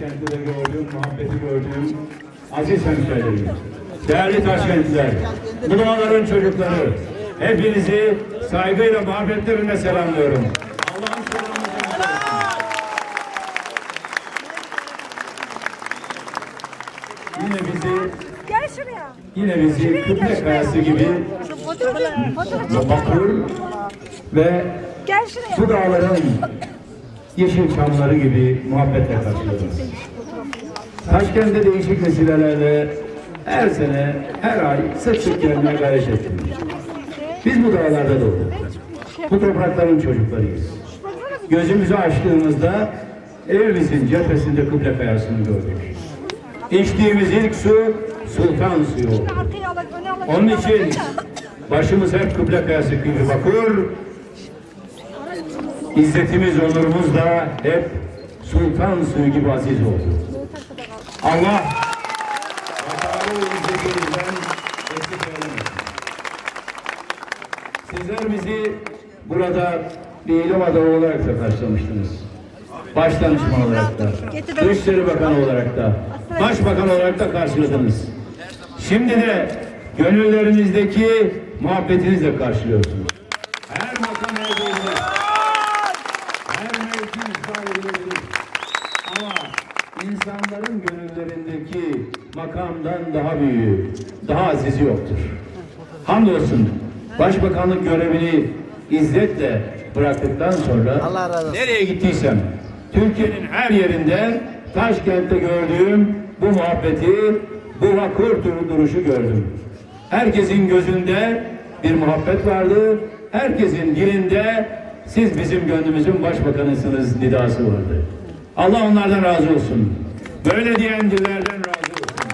memleketi gördüğüm aziz hemşehrilerim, değerli Taşkentliler, bu dağların çocukları, hepinizi saygıyla, muhabbetlerimle selamlıyorum. Yine bizi, Gel şuraya. yine bizi Kıble Kayası gibi. Bakur ve bu dağların yeşil çamları gibi muhabbetle karşılıyoruz. Taşkent'te değişik vesilelerle her sene, her ay sık sık gelmeye gayret ettim. Biz bu dağlarda doğduk. Bu toprakların çocuklarıyız. Gözümüzü açtığımızda evimizin cephesinde kıble kayasını gördük. İçtiğimiz ilk su sultan suyu oldu. Onun için başımız hep kıble kayası gibi bakur. İzzetimiz, onurumuz da hep sultan suyu gibi aziz oldu. Allah. Sizler bizi burada bir ilim adamı olarak da karşılamıştınız. Baş danışman olarak da, Dışişleri Bakanı olarak da, Başbakan olarak da karşıladınız. Şimdi de gönüllerinizdeki muhabbetinizle karşılıyorsunuz. Gönüllerindeki makamdan daha büyüğü, daha azizi yoktur. Hamdolsun başbakanlık görevini izzetle bıraktıktan sonra nereye gittiysem Türkiye'nin her yerinde Taşkent'te gördüğüm bu muhabbeti, bu vakur dur- duruşu gördüm. Herkesin gözünde bir muhabbet vardı. Herkesin dilinde siz bizim gönlümüzün başbakanısınız nidası vardı. Allah onlardan razı olsun. Böyle diyen dillerden razı olsun.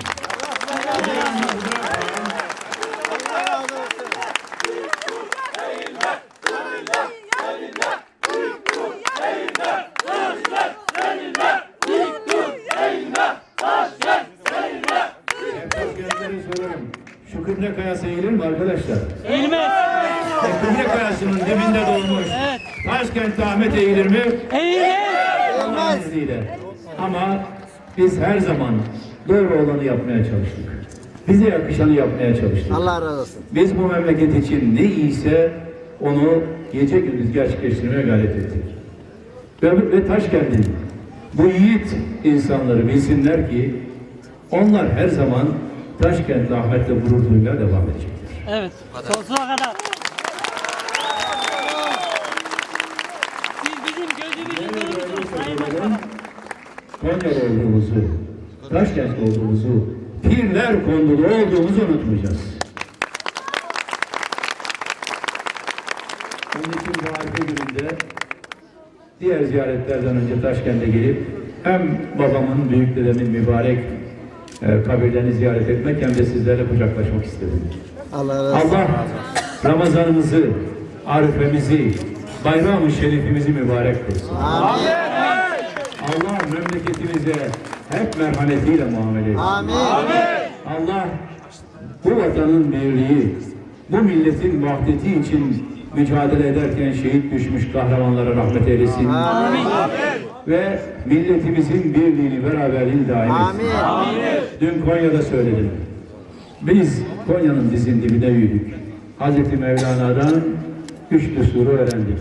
Kıble kayası eğilir mi arkadaşlar? Eğilmez. E, kıble kayasının dibinde doğmuş. Taşkent'te Ahmet eğilir mi? Eğilmez. İzniyle. Ama biz her zaman doğru olanı yapmaya çalıştık. Bize yakışanı yapmaya çalıştık. Allah razı olsun. Biz bu memleket için ne iyiyse onu gece gündüz gerçekleştirmeye gayret ettik. Ve, ve Taşkent'in bu yiğit insanları bilsinler ki onlar her zaman Taşkent'le Ahmet'le gurur duymaya devam edecektir. Evet. Sonsuza kadar. Siz bizim gözümüzün nurunuz Sayın Başkanım. Konya olduğumuzu, Taşkent olduğumuzu, pirler kondulu olduğumuzu unutmayacağız. Onun için bu gününde diğer ziyaretlerden önce Taşkent'e gelip hem babamın, büyük dedemin mübarek e, kabirlerini ziyaret etmek hem de sizlerle kucaklaşmak istedim. Allah razı olsun. Allah Ramazanımızı, arifemizi, bayram-ı şerifimizi mübarek kılsın. Amin. Allah memleketimize hep merhametiyle muamele etsin. Amin. Allah bu vatanın birliği, bu milletin vahdeti için mücadele ederken şehit düşmüş kahramanlara rahmet eylesin. Amin. Ve milletimizin birliğini, beraberliğini daim etsin. Amin. Dün Konya'da söyledim. Biz Konya'nın dizin dibine büyüdük. Hazreti Mevlana'dan üç düsturu öğrendik.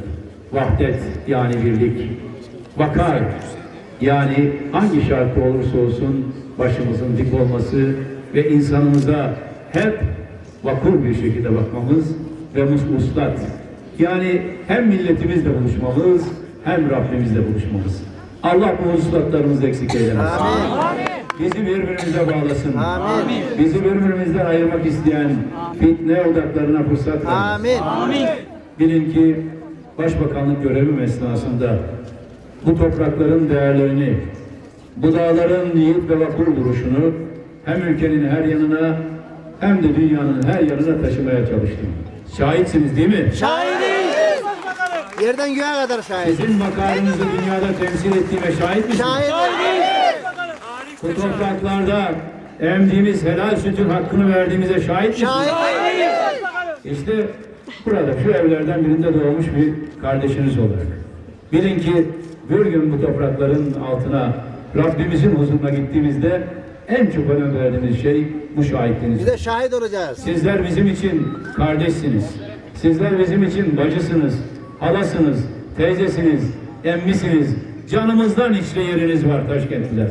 Vahdet yani birlik. Vakar yani hangi şartı olursa olsun başımızın dik olması ve insanımıza hep vakur bir şekilde bakmamız ve mus- muslat. Yani hem milletimizle buluşmamız hem Rabbimizle buluşmamız. Allah bu hususlatlarımızı eksik eylemesin. Bizi birbirimize bağlasın. Amin. Bizi birbirimizden ayırmak isteyen fitne odaklarına fırsat vermesin. Amin. Bilin ki başbakanlık görevim esnasında bu toprakların değerlerini, bu dağların yiğit ve vakur duruşunu hem ülkenin her yanına hem de dünyanın her yanına taşımaya çalıştım. Şahitsiniz değil mi? Şahidiz. Yerden göğe kadar şahit. Sizin makamınızı dünyada temsil ettiğime şahit misiniz? Şahit. Bu topraklarda emdiğimiz helal sütün hakkını verdiğimize şahit misiniz? Şahit. İşte burada şu evlerden birinde doğmuş bir kardeşiniz olarak. Bilin ki bir gün bu toprakların altına Rabbimizin huzuruna gittiğimizde en çok önem verdiğimiz şey bu şahitliğiniz. Bir de şahit olacağız. Sizler bizim için kardeşsiniz. Sizler bizim için bacısınız, halasınız, teyzesiniz, emmisiniz. Canımızdan içte yeriniz var Taşkentliler.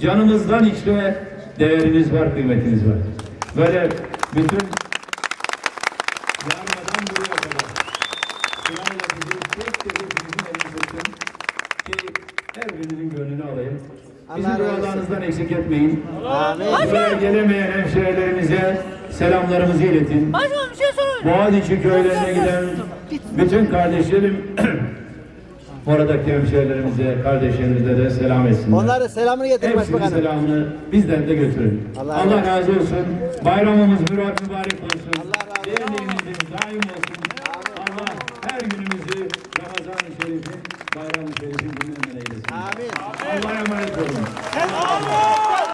Canımızdan içte değeriniz var, kıymetiniz var. Böyle bütün her birinizin gönlünü alayım. Bizi dualarınızdan eksik etmeyin. Amin. Buraya gelemeyen hemşehrilerimize selamlarımızı iletin. Başkanım bir şey sorun. Boğaziçi köylerine giden bütün kardeşlerim oradaki hemşehrilerimize, kardeşlerimize de selam etsinler. Onların selamını getirin Hepsinin başbakanım. selamını bizden de götürün. Allah Allah, razı olsun. Bayramımız mübarek olsun. Allah razı olsun. Değerliğimizin daim olsun. Allah her günümüzü Ramazan-ı Şerif'in, Bayram-ı Şerif'in gününden eylesin. Amin. Allah'a emanet olun.